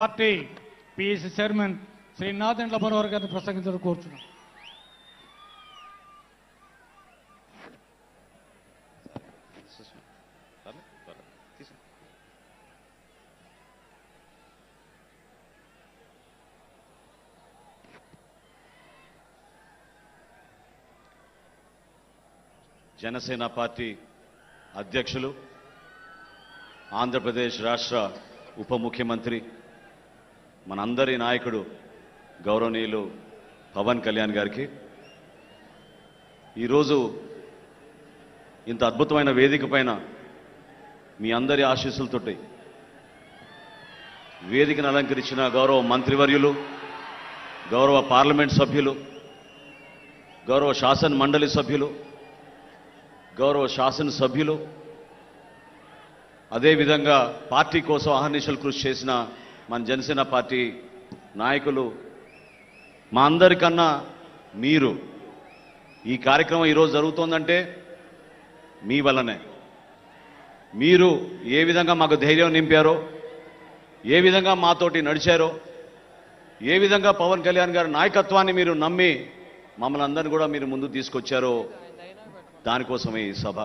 Party PSC chairman Shri Nadendla Manohar గారిని ప్రసంగించడం కోరుచున్నాం. జనసేన పార్టీ అధ్యక్షులు ఆంధ్రప్రదేశ్ రాష్ట్ర ఉప ముఖ్యమంత్రి మనందరి నాయకుడు గౌరవనీయులు పవన్ కళ్యాణ్ గారికి. ఈరోజు ఇంత అద్భుతమైన వేదిక పైన మీ అందరి ఆశీస్సులతోటి వేదికను అలంకరించిన గౌరవ మంత్రివర్యులు గౌరవ పార్లమెంట్ సభ్యులు గౌరవ శాసన మండలి సభ్యులు గౌరవ శాసన సభ్యులు అదేవిధంగా పార్టీ కోసం అహర్నిశలు కృషి చేసిన మన జనసేన పార్టీ నాయకులు మా అందరికన్నా మీరు ఈ కార్యక్రమం ఈరోజు జరుగుతోందంటే మీ వల్లనే. మీరు ఏ విధంగా మాకు ధైర్యం నింపారో ఏ విధంగా మాతోటి నడిచారో ఏ విధంగా పవన్ కళ్యాణ్ గారి నాయకత్వాన్ని మీరు నమ్మి మమ్మల్ని అందరిని కూడా మీరు ముందు తీసుకొచ్చారో దానికోసమే ఈ సభ.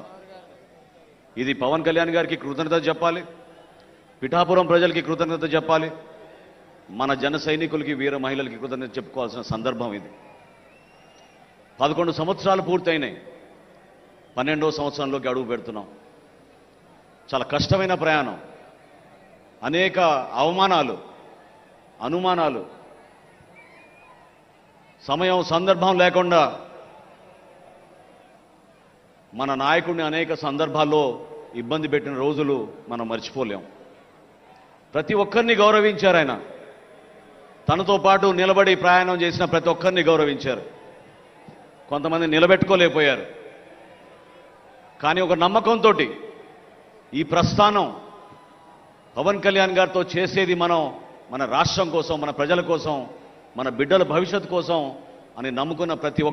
ఇది పవన్ కళ్యాణ్ గారికి కృతజ్ఞత చెప్పాలి. పిఠాపురం ప్రజలకి కృతజ్ఞత చెప్పాలి. మన జన సైనికులకి వీర మహిళలకి కృతజ్ఞత చెప్పుకోవాల్సిన సందర్భం ఇది. పదకొండు సంవత్సరాలు పూర్తయినాయి. పన్నెండో సంవత్సరంలోకి అడుగు పెడుతున్నాం. చాలా కష్టమైన ప్రయాణం. అనేక అవమానాలు అనుమానాలు సమయం సందర్భం లేకుండా మన నాయకుడిని అనేక సందర్భాల్లో ఇబ్బంది పెట్టిన రోజులు మనం మర్చిపోలేం. ప్రతి ఒక్కరిని గౌరవించారు ఆయన. తనతో పాటు నిలబడి ప్రయాణం చేసిన ప్రతి ఒక్కరిని గౌరవించారు. కొంతమంది నిలబెట్టుకోలేకపోయారు. కానీ ఒక నమ్మకంతో ఈ ప్రస్థానం పవన్ కళ్యాణ్ గారితో చేసేది మనం మన రాష్ట్రం కోసం మన ప్రజల కోసం మన బిడ్డల భవిష్యత్ కోసం అని నమ్ముకున్న ప్రతి ఒక్క